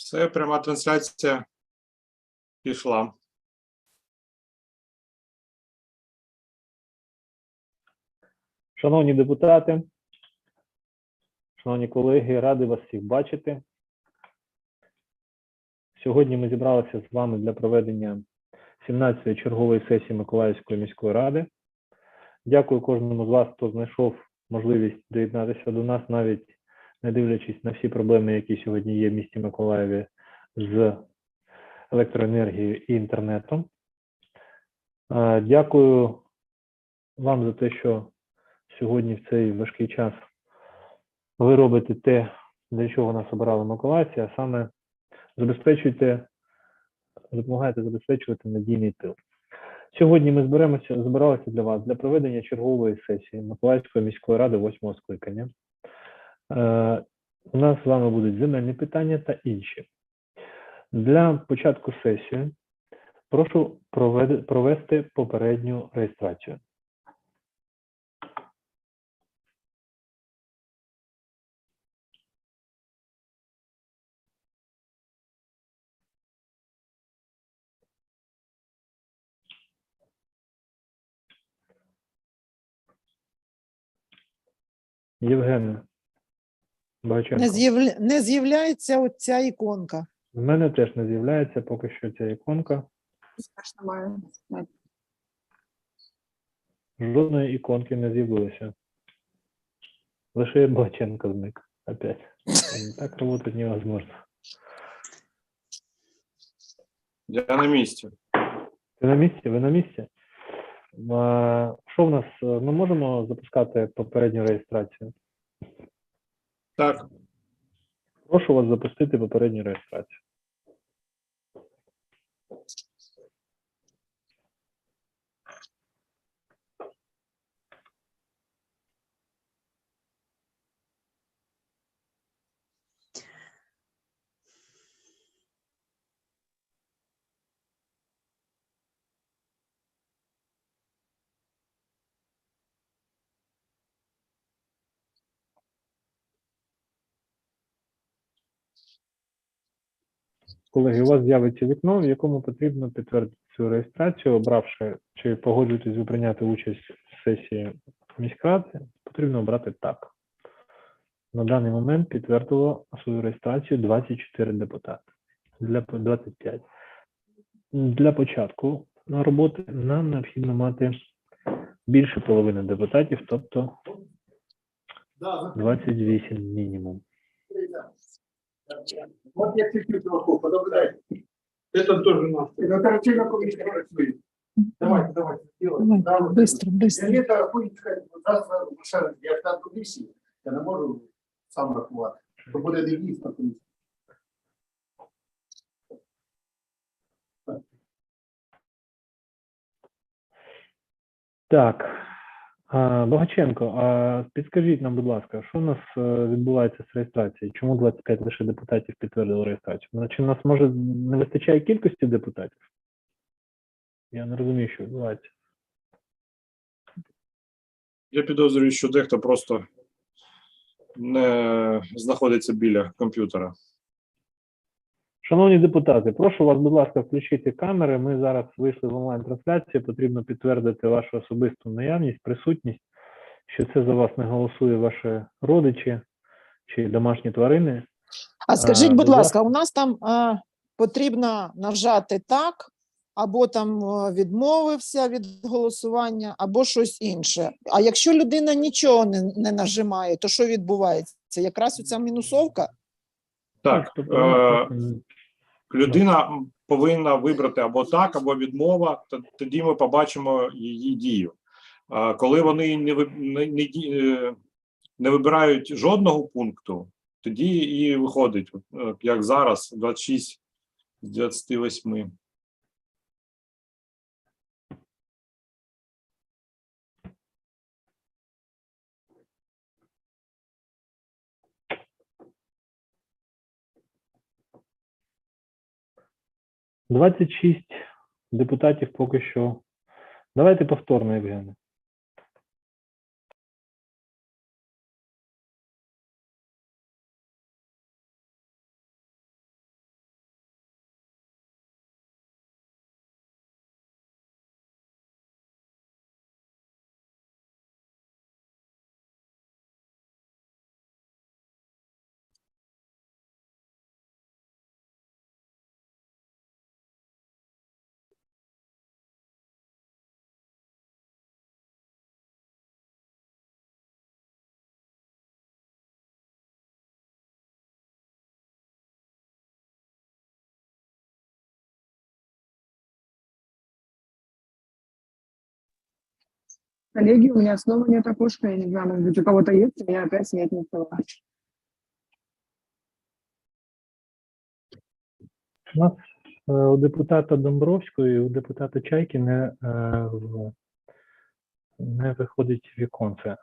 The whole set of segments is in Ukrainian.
Все, пряма трансляція пішла. Шановні депутати, шановні колеги, радий вас всіх бачити. Сьогодні ми зібралися з вами для проведення 17-ї чергової сесії Миколаївської міської ради. Дякую кожному з вас, хто знайшов можливість доєднатися до нас, навіть не дивлячись на всі проблеми, які сьогодні є в місті Миколаєві з електроенергією і інтернетом. Дякую вам за те, що сьогодні в цей важкий час ви робите те, для чого нас обирали миколаївці, а саме забезпечуєте, допомагаєте забезпечувати надійний тил. Сьогодні ми зберемося, збиралися для вас для проведення чергової сесії Миколаївської міської ради восьмого скликання. Е, у нас з вами будуть земельні питання та інші. Для початку сесії прошу провести попередню реєстрацію. Євгене Не, з'явля... не з'являється оця іконка. В мене теж не з'являється поки що ця іконка. Теж немає. Жодної іконки не з'явилося. Лише Багаченко зник опять. Так работать невозможно. Я на місці. Ти на місці? Ви на місці? Що в нас? е, Ми можемо запускати попередню реєстрацію? Так, Прошу вас запустити попередню реєстрацію. Колеги, у вас з'явиться вікно, в якому потрібно підтвердити цю реєстрацію, обравши чи погоджуєтесь ви прийняти участь в сесії міськради, потрібно обрати так. На даний момент підтвердило свою реєстрацію 24 депутати. Для 25. Для початку роботи нам необхідно мати більше половини депутатів, тобто 28 мінімум. Вот я чуть-чуть Волков, подобрай. Это тоже наш. Это оперативная комиссия працює. Давайте, давайте. делаем. Давай, Да, быстро, быстро. Я літо будуть сказати, бо завтра лише я член комісії, я не можу сам рахувати. То буде дивіться комісія. Так, а, Богаченко, а підскажіть нам, будь ласка, що у нас е, відбувається з реєстрацією? Чому 25 лише депутатів підтвердили реєстрацію? Ну, Чи у нас може не вистачає кількості депутатів? Я не розумію, що відбувається. я підозрюю, що дехто просто не знаходиться біля комп'ютера. Шановні депутати, прошу вас, будь ласка, включити камери. Ми зараз вийшли в онлайн-трансляцію. Потрібно підтвердити вашу особисту наявність, присутність, що це за вас не голосує ваші родичі чи домашні тварини. А скажіть, будь ласка. у нас там а, потрібно нажати так, або там відмовився від голосування, або щось інше. А якщо людина нічого не, не нажимає, то що відбувається? Це якраз оця мінусовка? Так, тобто, е, людина повинна вибрати або так, або відмова. Тоді ми побачимо її дію. Коли вони не не, не, е, не вибирають жодного пункту, тоді і виходить, е, як зараз, 26 з 28. – 26 депутатів поки що. Давайте повторно, Євгене. Коллеги, у меня снова нет окошка, я не знаю, может быть, у кого-то есть, я опять снять не стала. У нас е, у депутата Домбровської, і у депутата Чайки не, е, не виходить віконце.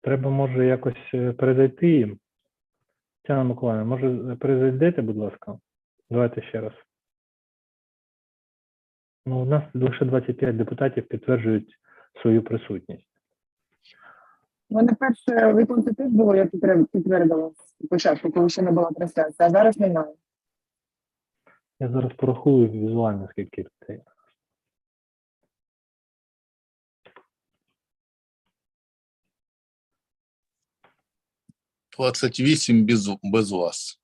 Треба, може, якось е, передайте їм. Тетяна Миколаївна, може, перезайдете, будь ласка? Давайте ще раз. Ну, у нас лише 25 депутатів підтверджують свою присутність. У мене перше віконце теж було, я підтверд- підтвердила спочатку, коли ще не була трансляція, а зараз немає. Я зараз порахую візуально, скільки це. Двадцять вісім без, без вас.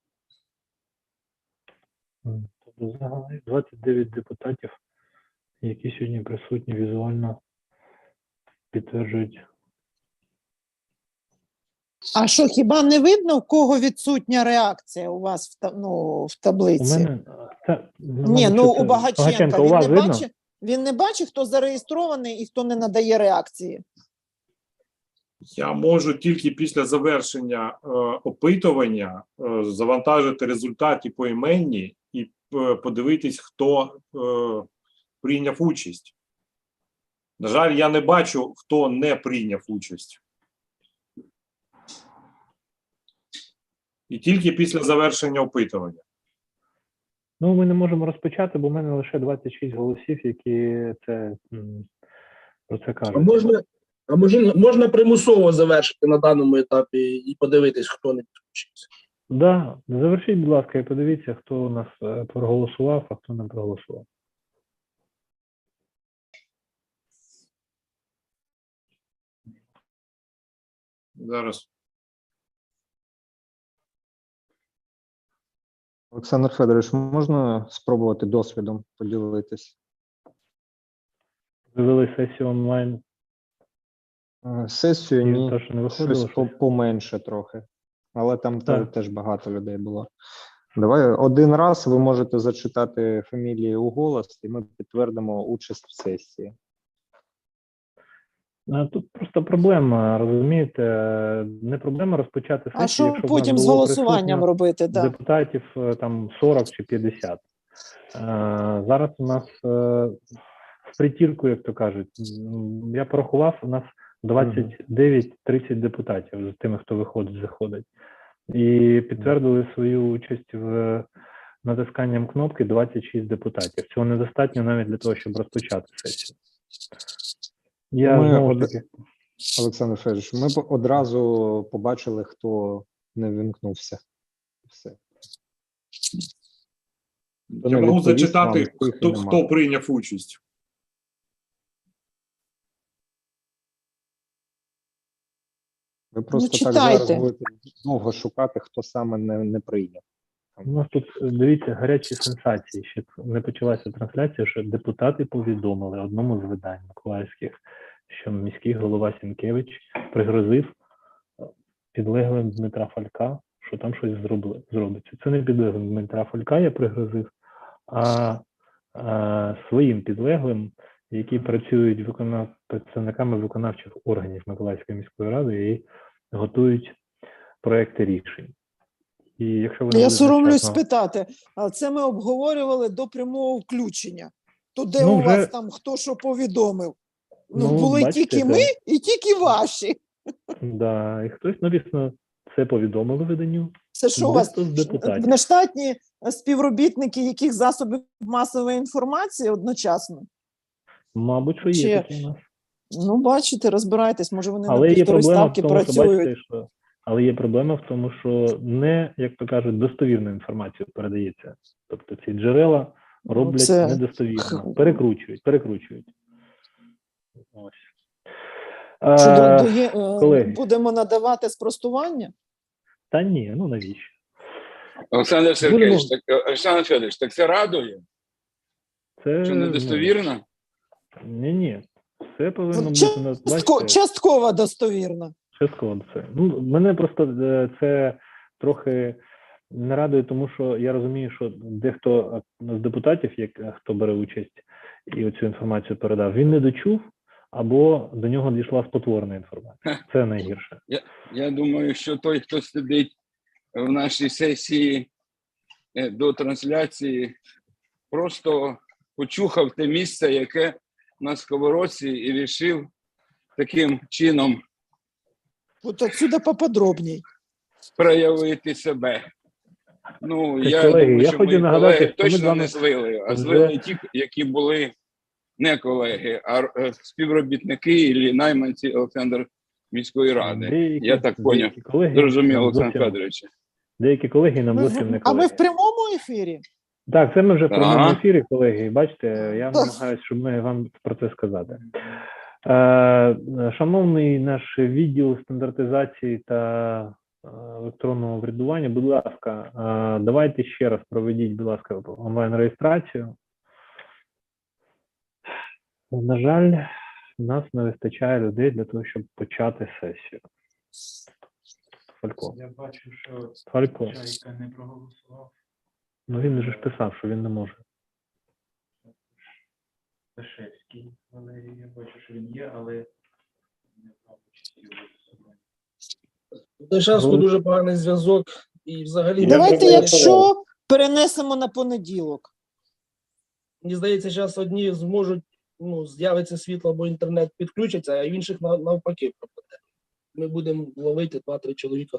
Тобто загалом 29 депутатів, які сьогодні присутні візуально підтверджують. А що, хіба не видно, в кого відсутня реакція у вас в, та- ну, в У таблиці? мене а, це, Ні, ну у Багаченка у він вас не видно? бачить, він не бачить, хто зареєстрований і хто не надає реакції. Я можу тільки після завершення е, опитування е, завантажити результати поіменні і е, подивитись, хто е, прийняв участь. На жаль, я не бачу, хто не прийняв участь. І тільки після завершення опитування. Ну, ми не можемо розпочати, бо в мене лише 26 голосів, які це про це А кажуть. можна, а може, можна примусово завершити на даному етапі і подивитись, хто не підключився. Да, завершіть, будь ласка, і подивіться, хто у нас е, проголосував, а хто не проголосував. Зараз. Олександр Федорович, можна спробувати досвідом поділитись? Ви вели сесію онлайн, Е, Сесію ні, те, що не виходило. щось по- щось? поменше трохи, але там те- Так. теж багато людей було. Давай один раз ви можете зачитати фамілії у голос, і ми підтвердимо участь в сесії. Тут просто проблема, розумієте, е, не проблема розпочати сесію. А що якщо потім з голосуванням робити? Да. депутатів е, там 40 чи 50. Е, Зараз у нас е, в притірку, як то кажуть, я порахував, у нас 29-30 депутатів з тими, хто виходить, заходить. І підтвердили свою участь в натисканням кнопки 26 депутатів. Цього недостатньо навіть для того, щоб розпочати сесію. Я Ми знову од- таки, Олександр Федорович, ми одразу побачили, хто не вімкнувся. Все. Я не можу зачитати, вам, хто, хто прийняв участь. Ви просто так Ну, читайте. зараз будете довго шукати, хто саме не, не прийняв. У нас тут е, дивіться гарячі сенсації. Ще не почалася трансляція, що депутати повідомили одному з видань миколаївських, що міський голова Сінкевич пригрозив е, підлеглим Дмитра Фалька, що там щось зробили, зробиться. Це не підлеглим Дмитра Фалька я пригрозив, а, а своїм підлеглим, які працюють виконав... представниками виконавчих органів Миколаївської міської ради і готують проекти рішень. І якщо вони Я соромлюсь спитати, а це ми обговорювали до прямого включення. То де Ну, у вас там хто що повідомив? Ну, Ну, були бачите, тільки ми і тільки ваші. Да, і хтось, навісно, це повідомили виданню. Це що у вас з нештатні співробітники яких засобів масової інформації одночасно? Мабуть, що є Чи- такі у нас. Ну, бачите, розбирайтесь, може вони Але на півтори ставки працюють. бачите, що але є проблема в тому, що не, як то кажуть, достовірну інформацію передається. Тобто ці джерела роблять Ну, це- недостовірно, перекручують, перекручують. Ось. До- Е, колеги. будемо надавати спростування? Та ні, ну навіщо? Олександр Сергійович, так, Олександр Федорович, так це радує, Це що недостовірно? Ні, ні. Все повинно Ну, бути на Частково достовірно. Частково це. Ну, мене просто е, це трохи не радує, тому що я розумію, що дехто з депутатів, як хто бере участь і оцю інформацію передав, він не дочув або до нього дійшла спотворена інформація. Це найгірше. Я думаю, що той, хто сидить в нашій сесії е, до трансляції, просто почухав те місце, яке на сковородці, і вирішив таким чином От отсюда поподробній. проявити себе. Ну, Так, я колеги, думаю, я що хочу мої нагадати, колеги ми точно вами не злили, а злили ті, які були не колеги, а е, співробітники і найманці Олександр міської ради. Деякі- Я так поняв. Зрозумів, Олександр Федорович. Деякі колеги нам зовсім не в, а ми в прямому ефірі? Так, це ми вже в прямому Ага. ефірі, колеги. Бачите, я намагаюся, щоб ми вам про це сказати. Е, шановний наш відділ стандартизації та е, електронного врядування, будь ласка, е, давайте ще раз проведіть, будь ласка, онлайн-реєстрацію. На жаль, у нас не вистачає людей для того, щоб почати сесію. Фалько. Я бачу, що Фалько. Не проголосував. Ну він же ж писав, що він не може. Дашевський. Але я бачу, що він є, але не брав участі у голосуванні. До дуже поганий зв'язок і взагалі Давайте, мені якщо перенесемо на понеділок. мені здається, зараз одні зможуть ну, з'явиться світло або інтернет підключиться, а в інших нав- навпаки пропаде. Ми будемо ловити два-три чоловіка.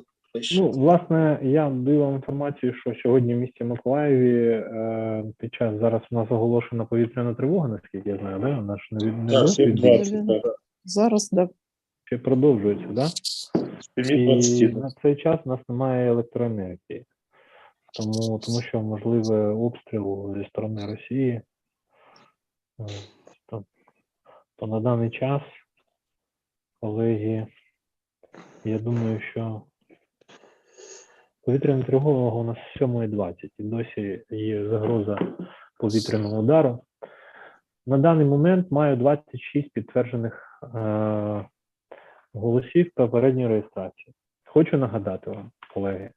Ну, власне, я даю вам інформацію, що сьогодні в місті Миколаєві е, під час зараз у нас оголошена повітряна тривога, наскільки я знаю, да? Наш не, від- не Так, досвід 7.20, так. Зараз да. ще продовжується, да? І на цей час у нас немає електроенергії, тому, тому що можливе обстріл зі сторони Росії. То, то на даний час, колеги, я думаю, що повітряна тривога у нас 7.20 і досі є загроза повітряного удару. На даний момент маю 26 підтверджених е, голосів попередньої реєстрації. Хочу нагадати вам, колеги,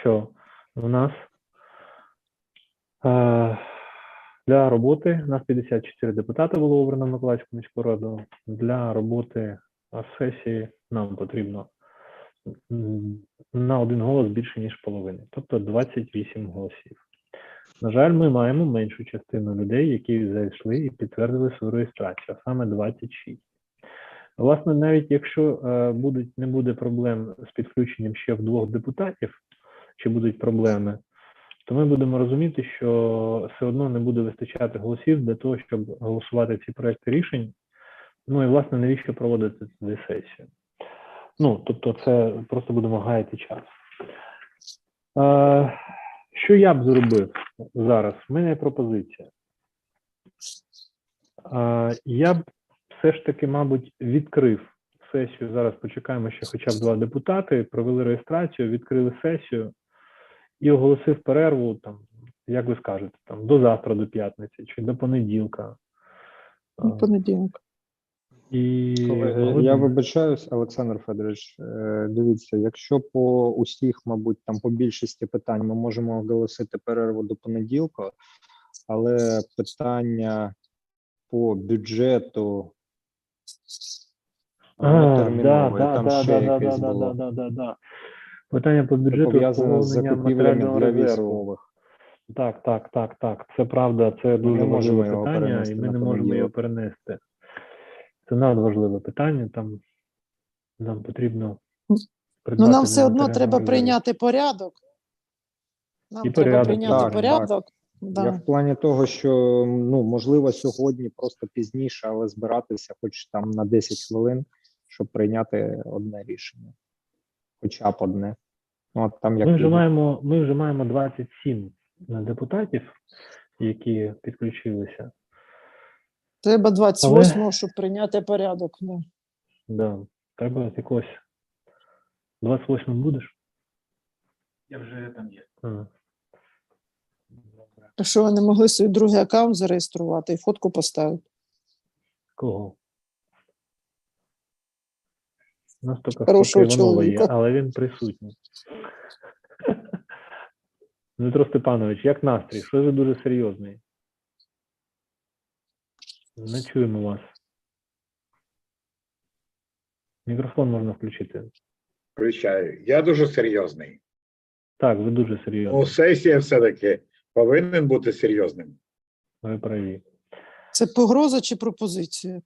що в нас е, для роботи нас 54 депутати було обрано в Миколаївську міську раду. Для роботи е, сесії нам потрібно на один голос більше, ніж половини, тобто 28 голосів. На жаль, ми маємо меншу частину людей, які зайшли і підтвердили свою реєстрацію, а саме 26. Власне, навіть якщо е, будуть, не буде проблем з підключенням ще в двох депутатів, чи будуть проблеми, то ми будемо розуміти, що все одно не буде вистачати голосів для того, щоб голосувати ці проекти рішень. Ну і власне навіщо проводити цю сесію? Ну, тобто, це просто будемо гаяти час. Е, що я б зробив зараз? У мене є пропозиція. Е, я б все ж таки, мабуть, відкрив сесію. Зараз почекаємо ще хоча б два депутати, провели реєстрацію, відкрили сесію і оголосив перерву, там, як ви скажете, там, до завтра, до п'ятниці чи до понеділка. Понеділок. І Колеги, я вибачаюсь, Олександр Федорович. е, Дивіться, якщо по усіх, мабуть, там по більшості питань ми можемо оголосити перерву до понеділка, але питання по бюджету да. Питання по бюджету пов'язане з закупівлями для військових. Так, так, так, так. Це правда, це дуже важливе питання, і ми не можемо його перенести. Це надважливе питання. Там нам потрібно. Ну, нам все одно треба прийняти порядок. Нам І треба порядок, прийняти так, порядок. Я Да. в плані того, що ну можливо сьогодні просто пізніше, але збиратися, хоч там на 10 хвилин, щоб прийняти одне рішення, хоча б одне. Ну от там як Ми вже маємо, ми вже маємо 27 депутатів, які підключилися. Треба 28-го, щоб прийняти порядок. Да. Да. Треба якось. 28 будеш? Я вже там є. А. Так що ви не могли свій другий аккаунт зареєструвати і фотку поставити. Кого? У нас тільки Хорошого Фотка Іванова є, чоловіка. але він присутній. Дмитро Степанович, як настрій? Що ви дуже серйозний? Не чуємо вас. Мікрофон можна включити. Включаю. Я дуже серйозний. Так, ви дуже серйозно. Ну, сесія все-таки повинен бути серйозним. Ви праві. Це погроза чи пропозиція?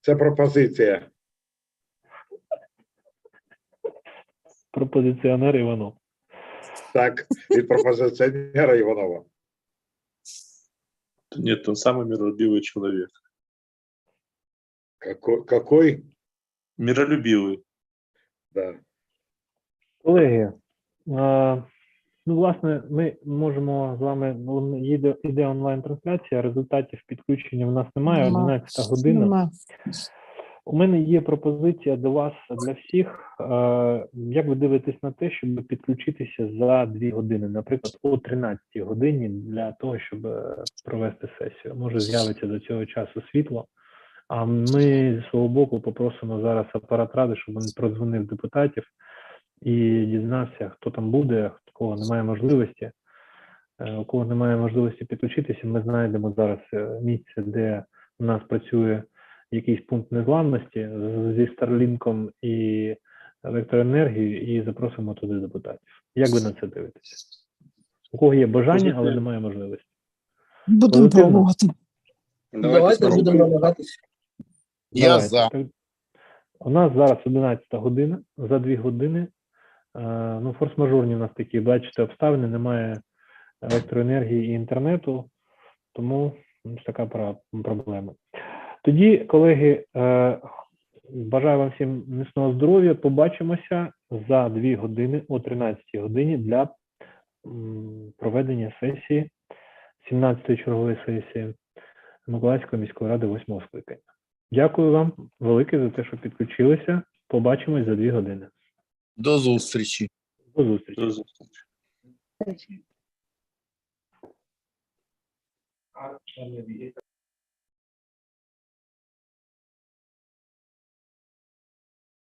Це пропозиція. Пропозиціонер Іванов. Так, від пропозиціонера Іванова. Нет, он самый миролюбивый человек. Какой? какой? Миролюбивый. Да. Колеги, е, ну, власне, ми можемо з вами ну, їде іде онлайн-трансляція, результатів підключення в нас немає. Нема. 11 година. Нема. У мене є пропозиція до вас для всіх. Е, Як ви дивитесь на те, щоб підключитися за дві години, наприклад, о 13 годині для того, щоб е, провести сесію? Може, з'явиться до цього часу світло. А ми зі свого боку попросимо зараз апарат ради, щоб він продзвонив депутатів і дізнався, хто там буде, у кого немає можливості. Е, У кого немає можливості підключитися, ми знайдемо зараз місце, де у нас працює якийсь пункт незламності зі Старлінком і електроенергією, і запросимо туди депутатів. Як ви на це дивитеся? У кого є бажання, але немає можливості? Будемо пробувати. Давайте будемо намагатися. Я за. У нас зараз 11 година, за дві години. Е, ну, форс-мажорні у нас такі, бачите, обставини, немає електроенергії і інтернету, тому ось така проблема. Тоді, колеги, е, бажаю вам всім міцного здоров'я. Побачимося за дві години о 13 годині для проведення сесії, 17-ї чергової сесії Миколаївської міської ради 8 скликання. Дякую вам велике за те, що підключилися. Побачимось за дві години. До зустрічі. До зустрічі. До зустрічі.